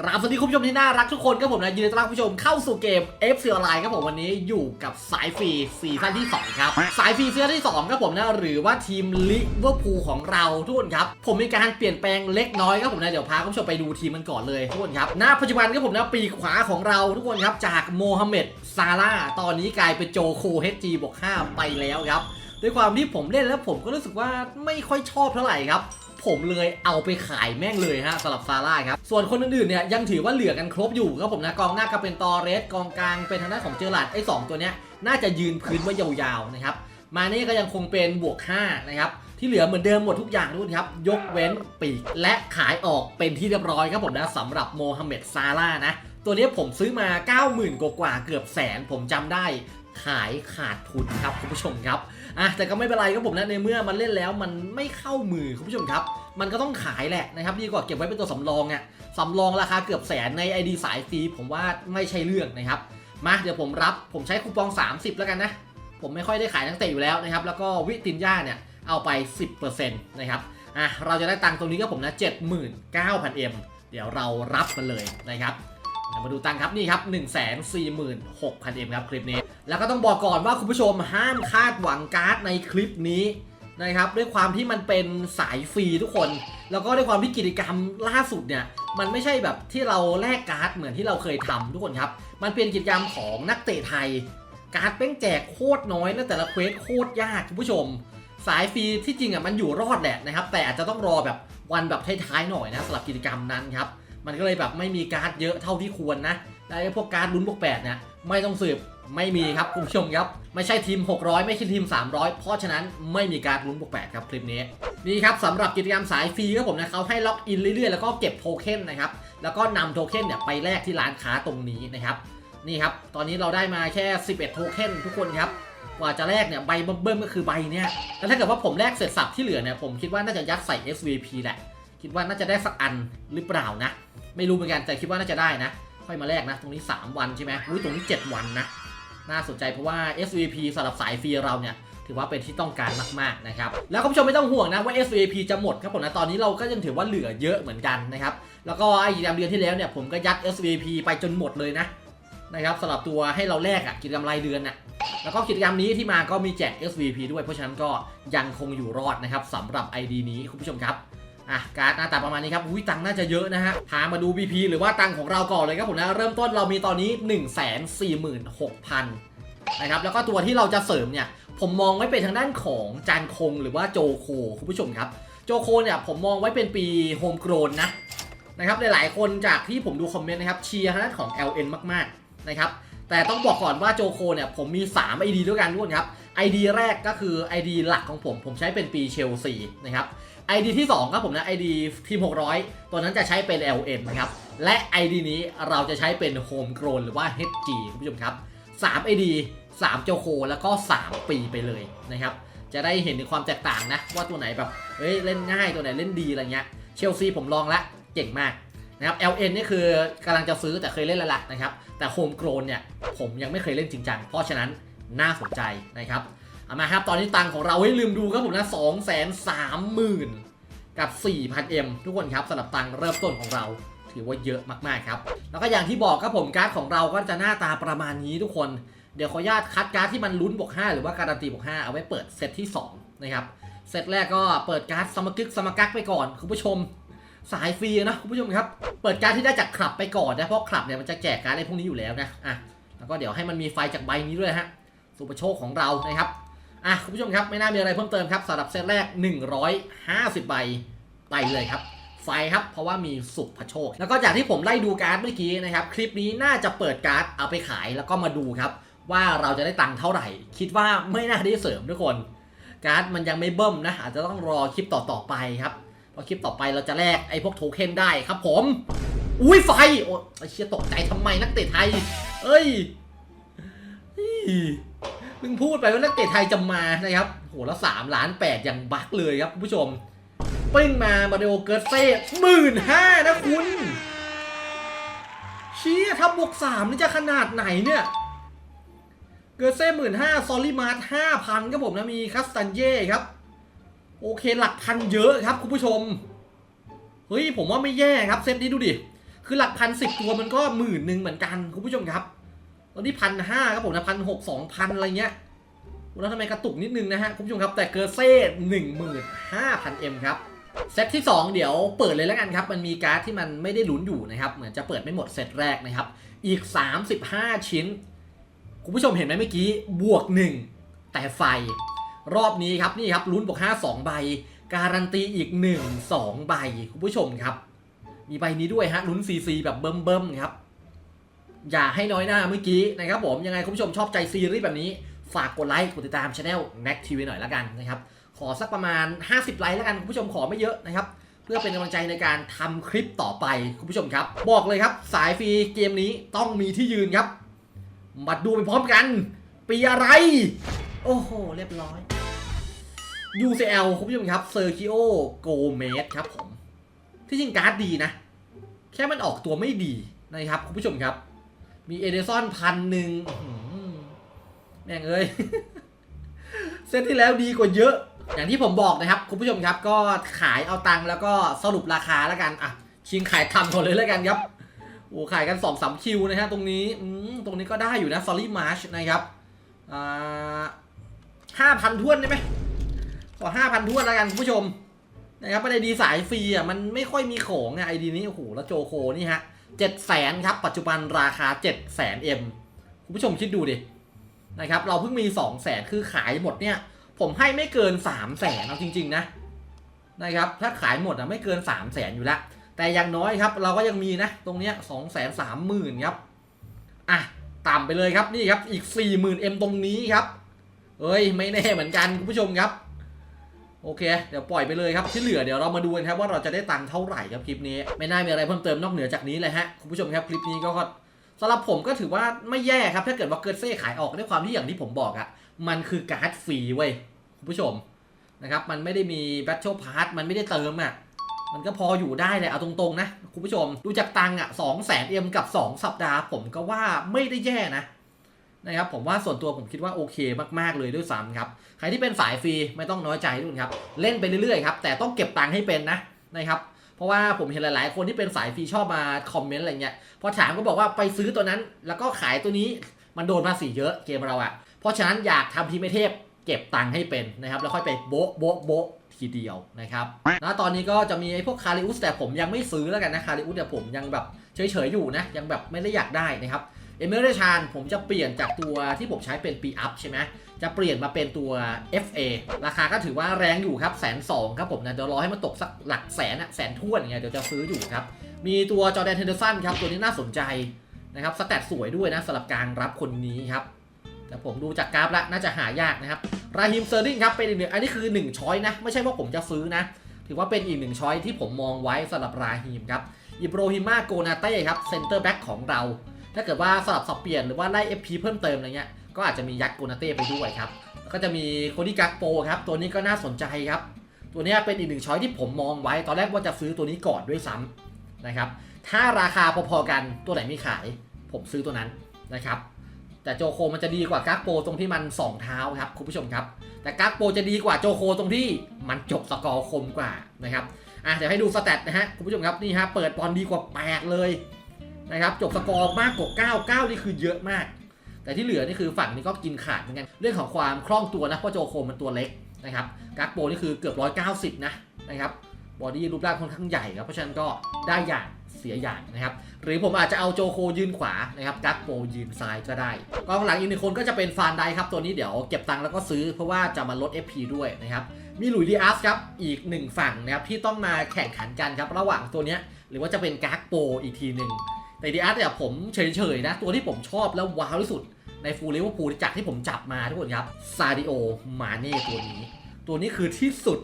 กราบสวัสดีคุณผู้ชมที่น่ารักทุกคนครับผมนะยินดีต้อนรับคุณผู้ชมเข้าสู่เกม FC Online ครับผมวันนี้อยู่กับสายฟรีซีซั่นที่ 2 ครับ สายฟรีซีซั่นที่ 2 ครับผมนะหรือว่าทีมลิเวอร์พูลของเราทุกคนครับ ผมมีการเปลี่ยนแปลงเล็กน้อยครับผมนะเดี๋ยวพาคุณผู้ชมไปดูทีมมันก่อนเลยทุกคนครับณปัจจุบันครับผมนะปีกขวาของเราทุกคนครับจากโมฮัมเหม็ดซาร่าห์ตอนนี้กลายเป็นโจโคเฮจีบวก5ไปแล้วครับ ด้วยความที่ผมเล่นแล้วผมก็รู้สึกว่าไม่ค่อยชอบเท่าไหร่ครับผมเลยเอาไปขายแม่งเลยฮะสำหรับซาร่าครับ ส่วนคนอื่นๆเนี่ยยังถือว่าเหลือกันครบอยู่ครับผมนะกองหน้าก็เป็นตอเรสกองกลางเป็นทางด้านของเจอร์ลาร์ดไอ้สองตัวเนี้ยน่าจะยืนพื้นไว้ยาวๆนะครับมาเนี่ก็ยังคงเป็นบวก5นะครับที่เหลือเหมือนเดิมหมดทุกอย่างทุกคนครับ ยกเว้นปีกและขายออกเป็นที่เรียบร้อยครับผมนะสำหรับโมฮัมเหม็ดซาร่านะ ตัวนี้ผมซื้อมา 90,000 กว่าเกือบแสนผมจำได้ขายขาดทุนครับคุณผู้ชมครับอะแต่ก็ไม่เป็นไรครับผมนะในเมื่อมันเล่นแล้วมันไม่เข้ามือคุณผู้ชมครับ มันก็ต้องขายแหละนะครับดีกว่าเก็บไว้เป็นตัวสำรองอะสำรองราคาเกือบแสนใน ID สายฟรีผมว่าไม่ใช่เรื่องนะครับมาเดี๋ยวผมรับผมใช้คูปอง 30 แล้วกันนะ ผมไม่ค่อยได้ขายนักเตะอยู่แล้วนะครับแล้วก็วิตินย่าเนี่ยเอาไป 10%นะครับอะเราจะได้ตังค์ตรงนี้ก็ผมนะ 79,000 M เดี๋ยวเรารับมันเลยนะครับ มาดูตังครับนี่ครับ146,000 M ครับคลิปนี้ แล้วก็ต้องบอกก่อนว่าคุณผู้ชมห้ามคาดหวังการ์ดในคลิปนี้นะครับด้วยความที่มันเป็นสายฟรีทุกคน แล้วก็ด้วยความที่กิจกรรมล่าสุดเนี่ยมันไม่ใช่แบบที่เราแลกการ์ดเหมือนที่เราเคยทำทุกคนครับ มันเป็นกิจกรรมของนักเตะไทย การ์ดเป้งแจกโคตรน้อยและแต่ละเควสโคตรยากคุณผู้ชม สายฟรีที่จริงอะมันอยู่รอดแหละนะครับแต่อาจจะต้องรอแบบวันแบบท้ายๆหน่อยนะสำหรับกิจกรรมนั้นครับ มันก็เลยแบบไม่มีการ์ดเยอะเท่าที่ควรนะและไอ้พวกการ์ดลุ้นบวกแปดเนี่ยไม่ต้องสืบไม่มีครับคุณผู้ชมครับ ไม่ใช่ทีม 600 ไม่ใช่ทีม 300 เพราะฉะนั้นไม่มีการ์ดลุ้นบวกแปดครับคลิปนี้นี่ครับสำหรับกิจกรรมสายฟรีครับผมนะเขาให้ล็อกอินเรื่อยๆ แล้วก็เก็บโทเค็นนะครับแล้วก็นำโทเค็นเนี่ยไปแลกที่ร้านค้าตรงนี้นะครับนี่ครับตอนนี้เราได้มาแค่ 11 โทเค็นทุกคนครับกว่าจะแลกเนี่ยใบเบิ่มก็คือใบเนี่ยแล้วถ้าเกิดว่าผมแลกเสร็จสับที่เหลือเนี่ยผมคิดว่าน่าจะยัดใส่ SVP แหละ คิดว่าน่าจะได้สักอันหรือเปล่านะ ไม่รู้เหมือนกันแต่คิดว่าน่าจะได้นะ ค่อยมาแลกนะ ตรงนี้ 3 วันใช่ไหมอุ้ยตรงนี้ 7 วันนะ น่าสนใจเพราะว่า SVP สำหรับสายฟรีเราเนี่ยถือว่าเป็นที่ต้องการมากๆนะครับ แล้วคุณผู้ชมไม่ต้องห่วงนะว่า SVP จะหมดครับผมนะ ตอนนี้เราก็ยังถือว่าเหลือเยอะเหมือนกันนะครับ แล้วก็ไอ้กิจกรรมเดือนที่แล้วเนี่ยผมก็ยัด SVP ไปจนหมดเลยนะนะครับสำหรับตัวให้เราแลกอะกิจกรรมรายเดือนน่ะแล้วก็กิจกรรมนี้ที่มาก็มีแจก SVP ด้วยเพราะฉะนั้นก็ยังคงอยู่รอดนะครับสำหรับ ID นี้คุณผู้ชมครับ อะการ์ดหน้าตาประมาณนี้ครับอุ้ยตังน่าจะเยอะนะฮะพามาดู BP หรือว่าตังของเราก่อนเลยครับผมนะเริ่มต้นเรามีตอนนี้ 1 4 6 0 0 0นะครับแล้วก็ตัวที่เราจะเสริมเนี่ยผมมองไว้เป็นทางด้านของจานคงหรือว่าโจโคคุณผู้ชมครับโจโคเนี่ยผมมองไว้เป็นปีโฮมโกรนนะนะครับหลายๆคนจากที่ผมดูคอมเมนต์นะครับเชียร์ทางด้านของ LN มากๆนะครับ แต่ต้องบอกก่อนว่าโจโคเนี่ยผมมี 3 ID ด้วยกันทุกคนครับ ID แรกก็คือ ID หลักของผม ผมใช้เป็นปีเชลซีนะครับ ID ที่ 2 ครับผมนะ ID ทีม 600 ตัวนั้นจะใช้เป็น LN นะครับ และ ID นี้เราจะใช้เป็น Home Grown หรือว่า HG คุณผู้ชมครับ 3 ID 3 โจโคแล้วก็ 3 ปีไปเลยนะครับ จะได้เห็นถึงความแตกต่างนะ ว่าตัวไหนแบบเฮ้ยเล่นง่ายตัวไหนเล่นดีอะไรเงี้ยเชลซีผมลองแล้วเก่งมาก นะครับ LN นี่คือกำลังจะซื้อแต่เคยเล่นแล้วล่ะนะครับ แต่โฮมโกรนเนี่ยผมยังไม่เคยเล่นจริงจัง เพราะฉะนั้นน่าสนใจนะครับเอามาครับตอนนี้ตังของเราให้ลืมดูครับผมนะ2 3 0 0 0 0กับ 4,000 M ทุกคนครับสำหรับตังเริ่มต้นของเราถือว่าเยอะมากๆครับ แล้วก็อย่างที่บอกครับผมการ์ดของเราก็จะหน้าตาประมาณนี้ทุกคน เดี๋ยวขออนุญาตคัดการ์ดที่มันลุ้นบวก5หรือว่าการันตีบวก5เอาไว้เปิดเซตที่ 2 นะครับ เซตแรกก็เปิดการ์ดสมกึกสมกักไปก่อน คุณผู้ชม สายฟรีนะคุณผู้ชมครับ เปิดการดที่ได้จากคลับไปก่อนนะ เพราะคลับเนี่ยมันจะแจกการดอะไรพวกนี้อยู่แล้วนะ อะ แล้วก็เดี๋ยวให้มันมีไฟจากใบนี้ด้วยฮะ สุปโชคของเรานะครับ อะคุณผู้ชมครับไม่น่ามีอะไรเพิ่มเติมครับสำหรับเซตแรก 150 ใบไปเลยครับ ไฟครับ เพราะว่ามีสุภโชค แล้วก็จากที่ผมไล่ดูการ์ดเมื่อกี้นะครับ คลิปนี้น่าจะเปิดการ์ดเอาไปขายแล้วก็มาดูครับ ว่าเราจะได้ตังค์เท่าไหร่ คิดว่าไม่น่าได้เสริมทุกคน การ์ดมันยังไม่เบิ่มนะอาจจะต้องรอคลิปต่อๆไปครับ พอคลิปต่อไปเราจะแลกไอ้พวกโทเค็นได้ครับผม อุ้ยไฟ โอ้ไอ้เชียตกใจทำไมนักเตะไทย เอ้ยเฮ้ยเพิ่งพูดไปว่านักเตะไทยจะมานะครับ โหแล้วสามล้านแปดอย่างบักเลยครับผู้ชมปึ้งมามาริโอเกิร์ตเซ่หมื่นห้านะคุณเชี่ยถ้าบวกสามนี่จะขนาดไหนเนี่ย เกิร์ตเซ่หมื่นห้าซอลลี่มาร์ทห้าพันครับผมนะมีคัสตันเย่ครับ โอเคหลักพันเยอะครับคุณผู้ชม เฮ้ยผมว่าไม่แย่ครับเซตนี้ดูดิ คือหลักพันสิบตัวมันก็หมื่นหนึ่งเหมือนกันคุณผู้ชมครับ ตอนนี้พันห้าครับผมนะพันหกสองพันอะไรเงี้ยแล้วทำไมกระตุกนิดนึงนะฮะคุณผู้ชมครับ แต่เกอร์เซ่หนึ่งหมื่นห้าพันเอ็มครับเซตที่ 2 เดี๋ยวเปิดเลยแล้วกันครับ มันมีการ์ดที่มันไม่ได้ลุ้นอยู่นะครับ เหมือนจะเปิดไม่หมดเซตแรกนะครับ อีก 35 ชิ้น คุณผู้ชมเห็นไหมเมื่อกี้ บวก 1 แต่ไฟ รอบนี้ครับนี่ครับลุ้นบวก5 2 ใบ การันตีอีก 1 2 ใบคุณผู้ชมครับ มีใบนี้ด้วยฮะลุ้น CC แบบเบิ่มๆครับ อย่าให้น้อยหน้าเมื่อกี้นะครับผมยังไงคุณผู้ชมชอบใจซีรีส์แบบนี้ ฝากกดไลค์กดติดตามช anel Neck TV หน่อยละกันนะครับขอสักประมาณ 50 ไลค์แล้วกันคุณผู้ชมขอไม่เยอะนะครับเพื่อเป็นกำลังใจในการทำคลิปต่อไปคุณผู้ชมครับ บอกเลยครับ สายฟรีเกมนี้ต้องมีที่ยืนครับมาดูไปพร้อมกัน ปีอะไร โอ้โห เรียบร้อย UCL คุณผู้ชมครับเซอร์คิโอโกเมสครับผม ที่จริงการ์ดดีนะ แค่มันออกตัวไม่ดีนะครับคุณผู้ชมครับ มีเอเดซอนพันหนึ่งแม่งเอ้ย เซตที่แล้วดีกว่าเยอะ อย่างที่ผมบอกนะครับ คุณผู้ชมครับ ก็ขายเอาตังค์แล้วก็สรุปราคาแล้วกันอะชิงขายทำก่อนเลยแล้วกันครับโอ้ขายกัน2อสามคิวนะฮะตรงนี้อืตรงนี้ก็ได้อยู่นะซอรี่มาร์ชนะครับอ่า ห้าพันท้วนได้ไหมขอห้าพันท้วนแล้วกันคุณผู้ชมนะครับไม่ได้ดีสายฟรีอะมันไม่ค่อยมีของอะไอดีนี้โอ้โหแล้วโจโคนี่ฮะเจ็ดแสนครับ ปัจจุบันราคาเจ็ดแสนเอ็มคุณผู้ชมคิดดูดินะครับเราเพิ่งมี2 0 0แสนคือขายหมดเนี่ย ผมให้ไม่เกิน3 0 0แสนเอาจริง ๆ นะนะครับถ้าขายหมดอะไม่เกิน3 0 0แสนอยู่แล้วแต่อย่างน้อยครับ เราก็ยังมีนะ ตรงเนี้ยสองแสนสามหมื่นครับอะต่ำไปเลยครับนี่ครับอีก4 0,000 m ตรงนี้ครับ เอ้ยไม่แน่เหมือนกันคุณผู้ชมครับ โอเค เดี๋ยวปล่อยไปเลยครับที่เหลือเดี๋ยวเรามาดูกันครับว่าเราจะได้ตังค์เท่าไหร่ครับคลิปนี้ ไม่น่ามีอะไรเพิ่มเติมนอกเหนือจากนี้เลยฮะคุณผู้ชมครับคลิปนี้ก็สำหรับผมก็ถือว่าไม่แย่ครับ ถ้าเกิดว่าเกิดเซ่ขายออกด้วยความที่อย่างที่ผมบอกอะมันคือการ์ดฟรีเว้ยคุณผู้ชมนะครับมันไม่ได้มีแบทเทิลพาร์ทมันไม่ได้เติมอะมันก็พออยู่ได้เลยเอาตรงๆนะคุณผู้ชมดูจากตังค์อะสองแสนเอ็มกับ 2 สัปดาห์ผมก็ว่าไม่ได้แย่นะ นะครับผมว่าส่วนตัวผมคิดว่าโอเคมากๆเลยด้วยซ้ำครับ ใครที่เป็นสายฟรีไม่ต้องน้อยใจทุกคนครับเล่นไปเรื่อยๆครับแต่ต้องเก็บตังค์ให้เป็นนะนะครับเพราะว่าผมเห็นหลายๆ คนที่เป็นสายฟรีชอบมาคอมเมนต์อะไรเงี้ยพอถามก็บอกว่าไปซื้อตัวนั้น แล้วก็ขายตัวนี้มันโดนภาษีเยอะเกมเราอะเพราะฉะนั้นอยากทำพีเมเทพเก็บตังค์ให้เป็นนะครับแล้วค่อยไปโบ๊ะโบ๊ะโบ๊ะทีเดียวนะครับแล้วตอนนี้ก็จะมีไอ้พวกคาริอุสแต่ผมยังไม่ซื้อแล้วกันนะคาริอุสแต่ผมยังแบบเฉยๆอยู่นะยังแบบไม่ได้อยากได้นะครับ เอเมอร์ชานผมจะเปลี่ยนจากตัวที่ผมใช้เป็นปีอัพใช่ไหมจะเปลี่ยนมาเป็นตัว FA ราคาก็ถือว่าแรงอยู่ครับแสนสองครับผมนะเดี๋ยวรอให้มันตกสักหลักแสนอะแสนท้วนอย่างเงี้ยเดี๋ยวจะซื้ออยู่ครับ มีตัวจอแดนเทนเดอร์สันครับตัวนี้น่าสนใจนะครับสแตทสวยด้วยนะสำหรับการรับคนนี้ครับแต่ผมดูจากกราฟแล้วน่าจะหายากนะครับราฮิมเซอร์ลิงครับเป็นอีกหนึ่งอันนี้คือ1ช้อยนะ ไม่ใช่ว่าผมจะซื้อนะ ถือว่าเป็นอีกหนึ่งช้อยที่ผมมองไว้สำหรับราฮิมครับอิโบรฮิมาโกนาเต้ครับเซนเตอร์แบ็กของเรา ถ้าเกิดว่าสลับสับเปลี่ยนหรือว่าไล่ FP เพิ่มเติมอะไรเงี้ย ก็อาจจะมียัดโกนาเต้ไปด้วยครับแล้วก็จะมีโคดี้กักโปครับ ตัวนี้ก็น่าสนใจครับ ตัวนี้เป็นอีกหนึ่งช้อยที่ผมมองไว้ ตอนแรกว่าจะซื้อตัวนี้ก่อนด้วยซ้ำนะครับ ถ้าราคาพอๆกันตัวไหนไม่ขาย ผมซื้อตัวนั้นนะครับ แต่โจโคมันจะดีกว่ากักโปตรงที่มัน 2 เท้าครับคุณผู้ชมครับ แต่กักโปจะดีกว่าโจโคตรงที่มันจบสกอร์คมกว่านะครับอะเดี๋ยวให้ดูสแตทนะฮะคุณผู้ชมครับนี่ฮะเปิดบอลดีกว่า 8 เลย นะครับจบสกอร์มากกว่า9 9 นี่คือเยอะมาก แต่ที่เหลือนี่คือฝั่งนี้ก็กินขาดเหมือนกัน เรื่องของความคล่องตัวนะเพราะโจโคมันตัวเล็กนะครับกักโปนี่คือเกือบ 190 นะนะครับบอดี้รูปร่างค่อนข้างใหญ่ครับเพราะฉะนั้นก็ได้อย่างเสียอย่างนะครับ หรือผมอาจจะเอาโจโคยืนขวานะครับกักโปยืนซ้ายก็ได้กองหลังอีกหนึ่งคนก็จะเป็นฟานไดครับ ตัวนี้เดี๋ยวเก็บตังค์แล้วก็ซื้อเพราะว่าจะมาลด FP ด้วยนะครับ มีหลุยส์ดีอาร์สครับ อีกหนึ่งฝั่งนะครับที่ต้องมาแข่งขันกันครับ ระหว่างตัวเนี้ยหรือว่าจะเป็นกักโปอีกทีหนึ่ง แต่ดีอาร์สเนี่ยผมเฉยๆนะ ตัวที่ผมชอบแล้วว้าวที่สุดในฟูลเลเวอร์พูลจากที่ผมจับมาทุกคนครับซาดิโอมาเน่ตัวนี้ ตัวนี้คือที่สุด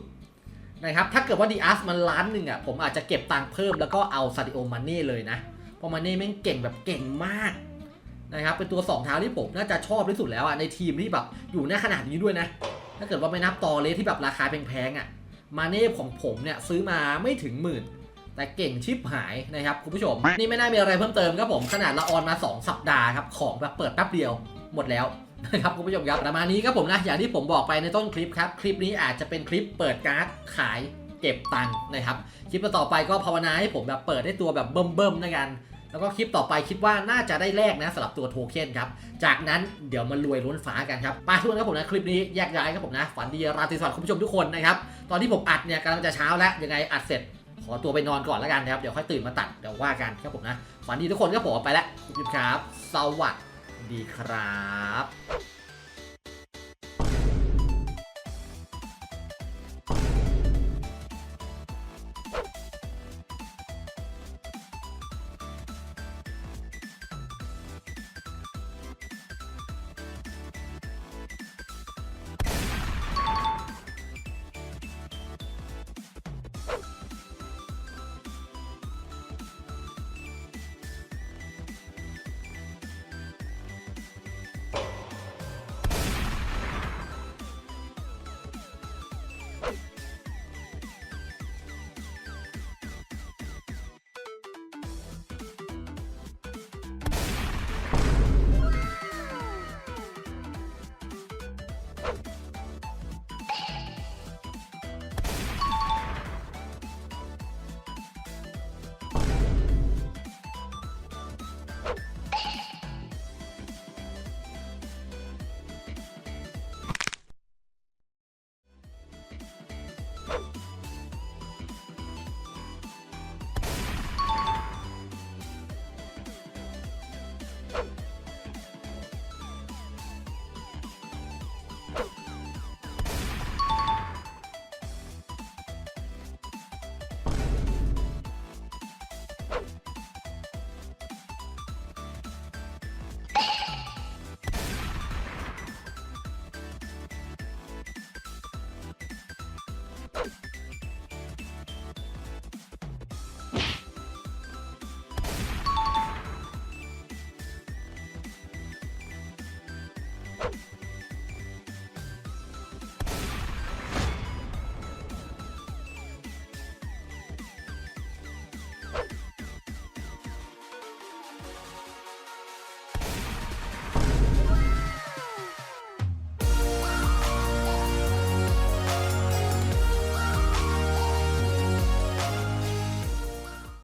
นะครับถ้าเกิดว่าดีอาร์สมันล้านหนึ่งอะผมอาจจะเก็บตังค์เพิ่มแล้วก็เอาซาดิโอมาเน่เลยนะเพราะมาเน่แม่งเก่งแบบเก่งมากนะครับเป็นตัว 2 เท้าที่ผมน่าจะชอบที่สุดแล้วอะในทีมที่แบบอยู่ในขนาดนี้ด้วยนะ ถ้าเกิดว่าไม่นับตอเลสที่แบบราคาแพงๆอะมาเน่ของผมเนี่ยซื้อมาไม่ถึงหมื่น แต่เก่งชิบหายนะครับคุณผู้ชม นี่ไม่น่ามีอะไรเพิ่มเติมครับผมขนาดละออนมา 2 สัปดาห์ครับของแบบเปิดแป๊บเดียวหมดแล้วนะครับคุณผู้ชมครับประมาณนี้ครับผมนะอย่างที่ผมบอกไปในต้นคลิปครับ คลิปนี้อาจจะเป็นคลิปเปิดการ์ดขายเก็บตังค์นะครับคลิปต่อไปก็ภาวนาให้ผมแบบเปิดได้ตัวแบบเบิ่มๆนะกัน แล้วก็คลิปต่อไปคิดว่าน่าจะได้แลกนะสำหรับตัวโทเค็นครับ จากนั้นเดี๋ยวมารวยล้นฟ้ากันครับไปทุกคนครับผมนะคลิปนี้แยกย้ายครับผมนะฝันดีราตรีสวัสดิ์คุณผู้ชมทุกคนนะครับตอนที่ผมอัดเนี่ยกำลังจะเช้าแล้วยังไงอัดเสร็จ ขอตัวไปนอนก่อนแล้วกันนะครับ เดี๋ยวค่อยตื่นมาตัดเดี๋ยวว่ากันครับผมนะ วันดีทุกคนครับผมไปแล้วคุณผู้ชมครับ สวัสดีครับ